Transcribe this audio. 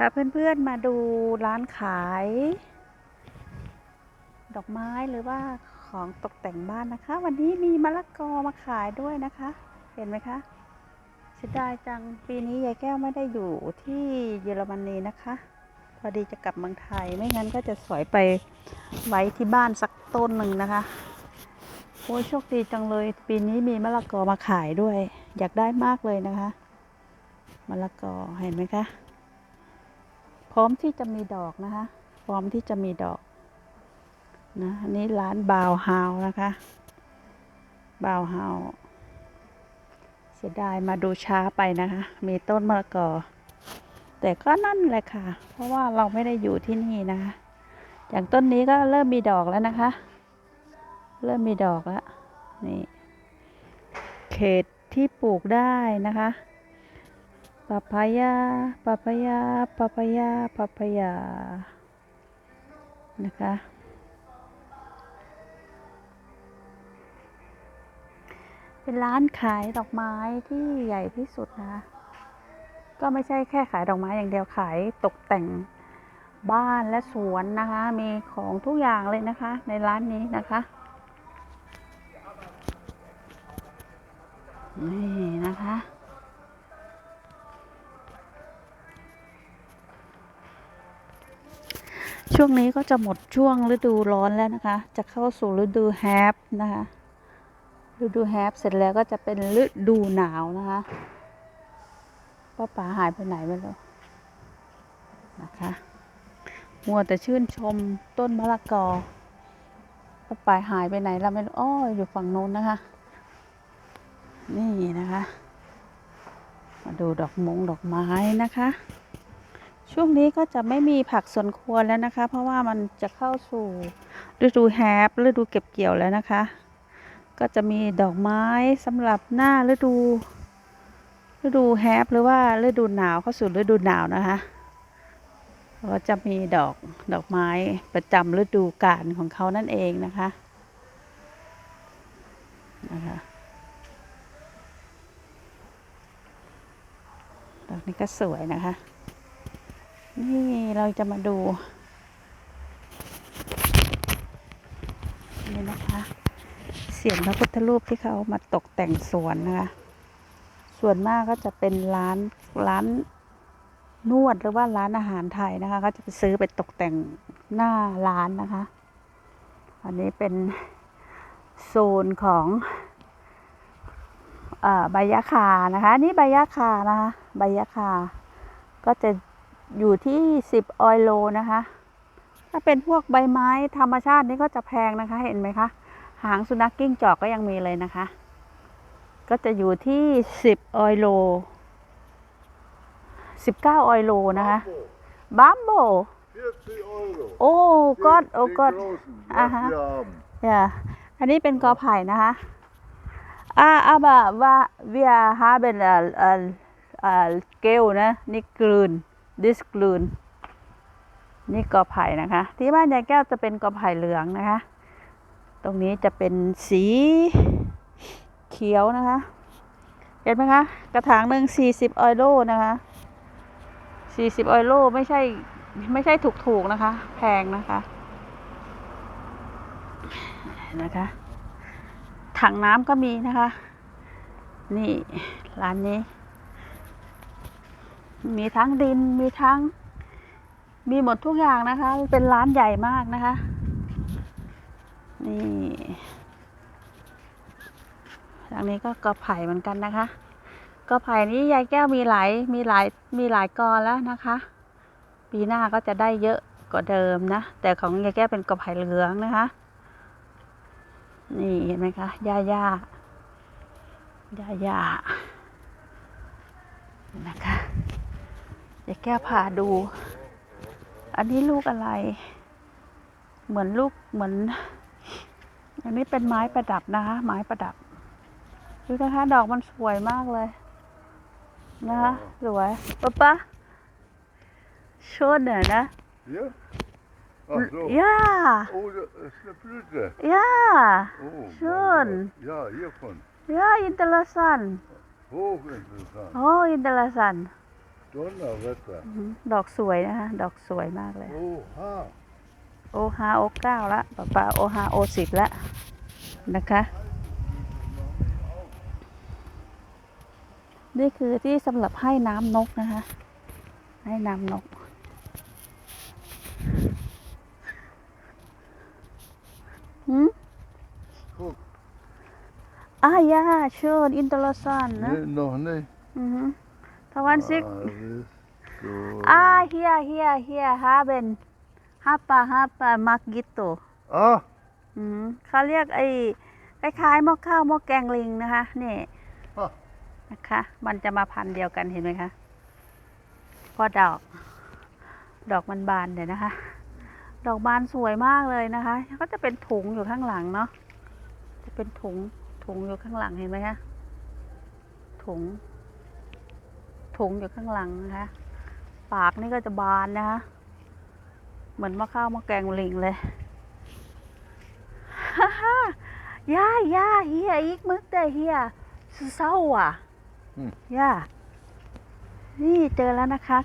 พาเพื่อนๆมาดูร้านขาย ดอกไม้หรือว่าของตกแต่งบ้านนะคะ วันนี้มีมะละกอมาขายด้วยนะคะ เห็นไหมคะเสียดายจังปีนี้ยายแก้วไม่ได้อยู่ที่เยอรมนีนะคะ พอดีจะกลับเมืองไทยไม่งั้นก็จะสอยไปไว้ที่บ้านสักต้นหนึ่งนะคะโอ้ยโชคดีจังเลย ปีนี้มีมะละกอมาขายด้วย อยากได้มากเลยนะคะมะละกอเห็นไหมคะ พร้อมที่จะมีดอกนะคะ พร้อมที่จะมีดอกนะอันนี้ร้านบาวฮาวนะคะบาวฮาวเสียดายมาดูช้าไปนะคะ มีต้นมะละกอ แต่ก็นั่นแหละค่ะ เพราะว่าเราไม่ได้อยู่ที่นี่นะคะ อย่างต้นนี้ก็เริ่มมีดอกแล้วนะคะ เริ่มมีดอกแล้วนี่ เขตที่ปลูกได้นะคะ ปาปายาปาปายาปาปายาปาปายานะคะ เป็นร้านขายดอกไม้ที่ใหญ่ที่สุดนะคะก็ไม่ใช่แค่ขายดอกไม้อย่างเดียวขายตกแต่งบ้านและสวนนะคะ มีของทุกอย่างเลยนะคะ ในร้านนี้นะคะนี่นะคะ ช่วงนี้ก็จะหมดช่วงฤดูร้อนแล้วนะคะ จะเข้าสู่ฤดูแฮปนะคะ ฤดูแฮปเสร็จแล้วก็จะเป็นฤดูหนาวนะคะป้าป๋าหายไปไหนไม่รู้นะคะมัวแต่ชื่นชมต้นมะละกอป้าป๋าหายไปไหนเราไม่รู้อ้ออยู่ฝั่งโน้นนะคะ นี่นะคะ มาดูดอกมงดอกไม้นะคะ ช่วงนี้ก็จะไม่มีผักสวนครัวแล้วนะคะ เพราะว่ามันจะเข้าสู่ฤดูแฮปฤดูเก็บเกี่ยวแล้วนะคะ ก็จะมีดอกไม้สำหรับหน้าฤดู ฤดูแฮปหรือว่าฤดูหนาวเข้าสู่ฤดูหนาวนะคะก็จะมีดอกดอกไม้ประจำฤดูกาลของเขานั่นเองนะคะนะคะดอกนี้ก็สวยนะคะ นี่เราจะมาดู นี่นะคะ เสียงพระพุทธรูปที่เขามาตกแต่งสวนนะคะ ส่วนมากก็จะเป็นร้านร้านนวดหรือว่าร้านอาหารไทยนะคะก็จะไปซื้อไปตกแต่งหน้าร้านนะคะ อันนี้เป็นโซนของใบยะคานะคะนนี่ใบยะคานะคะใบยะคา ก็จะ อยู่ที่สิบออยโลนะคะ ถ้าเป็นพวกใบไม้ธรรมชาตินี่ก็จะแพงนะคะ เห็นไหมคะ หางสุนัขกิ้งจอกก็ยังมีเลยนะคะ ก็จะอยู่ที่สิบออยโลสิบเก้าออยโลนะคะบัมโบ40 Euro. โอ้ก็โอ้ Die ก็ großen, Aha. was wir haben. ja อันนี้เป็นกอไผ่นะคะอ่าอาบะว่าเวียฮาเป็นอ่าอ่าอ่าเกลนะ นี่กลืน this กลืนนี่กอไผ่นะคะ ที่บ้านยายแก้วจะเป็นกอไผ่เหลืองนะคะ ตรงนี้จะเป็นสีเขียวนะคะ เห็นไหมคะ กระถางหนึ่งสี่สิบออยโลนะคะสี่สิบออยโลไม่ใช่ไม่ใช่ถูกๆนะคะ แพงนะคะนะคะ ถังน้ำก็มีนะคะ นี่ร้านนี้ มีทั้งดินมีทั้ง มีหมดทุกอย่างนะคะ เป็นร้านใหญ่มากนะคะ นี่ทางนี้ก็กอไผ่เหมือนกันนะคะกอไผ่นี้ยายแก้วมีหลายมีหลายมีหลายกอแล้วนะคะ ปีหน้าก็จะได้เยอะกว่าเดิมนะ แต่ของยายแก้วเป็นกอไผ่เหลืองนะคะ นี่เห็นไหมคะหญ้าหญ้าหญ้าหญ้านะคะ ยายแก้วพาดู อันนี้ลูกอะไร เหมือนลูกเหมือน อันนี้เป็นไม้ประดับนะคะ ไม้ประดับ ดูนะคะ ดอกมันสวยมากเลย นะคะสวยป๊าป๊าโชว์หน่อยนะ Hier? Ach so. ย่า Oh, das ist eine Blüte. ย่า Oh, Schön. mein Gott. Ja, hiervon. ย่าอินเตอร์สัน Hochinteressant. โอ้อินเตอร์สัน Donnerwetter. อือหือดอกสวยนะคะ ดอกสวยมากเลย Oha. โอฮาโอเก้าละป้าป้าโอฮาโอสิบละนะคะ นี่คือที่สำหรับให้น้ำนกนะคะ ให้น้ำนก หืม Guck. อ่ายาเชิญอินเตอร์ซันนะ Nee, noch nicht. อือฮึทวันซิก Alles gut. อ่าเฮียเฮียเฮียฮาเบนฮาปาฮาปามักกิโต Ah, อืมเขาเรียกไอ้คล้ายๆหม้อข้าวหม้อแกงลิงนะคะนี่ฮะนะคะ มันจะมาพันธุ์เดียวกันเห็นไหมคะพอดอก ดอกมันบานเดี๋ยวนะคะ ดอกบานสวยมากเลยนะคะ ก็จะเป็นถุงอยู่ข้างหลังเนาะจะเป็นถุงถุงอยู่ข้างหลังเห็นไหมคะถุง ถุงอยู่ข้างหลังนะคะ ปากนี่ก็จะบานนะคะ เหมือนหม้อข้าวหม้อแกงลิงเลยฮ่าฮ่าย่าย่าเฮียอีกมึกแต่เฮียเศร้าอะอืมย่านี่เจอแล้วนะคะ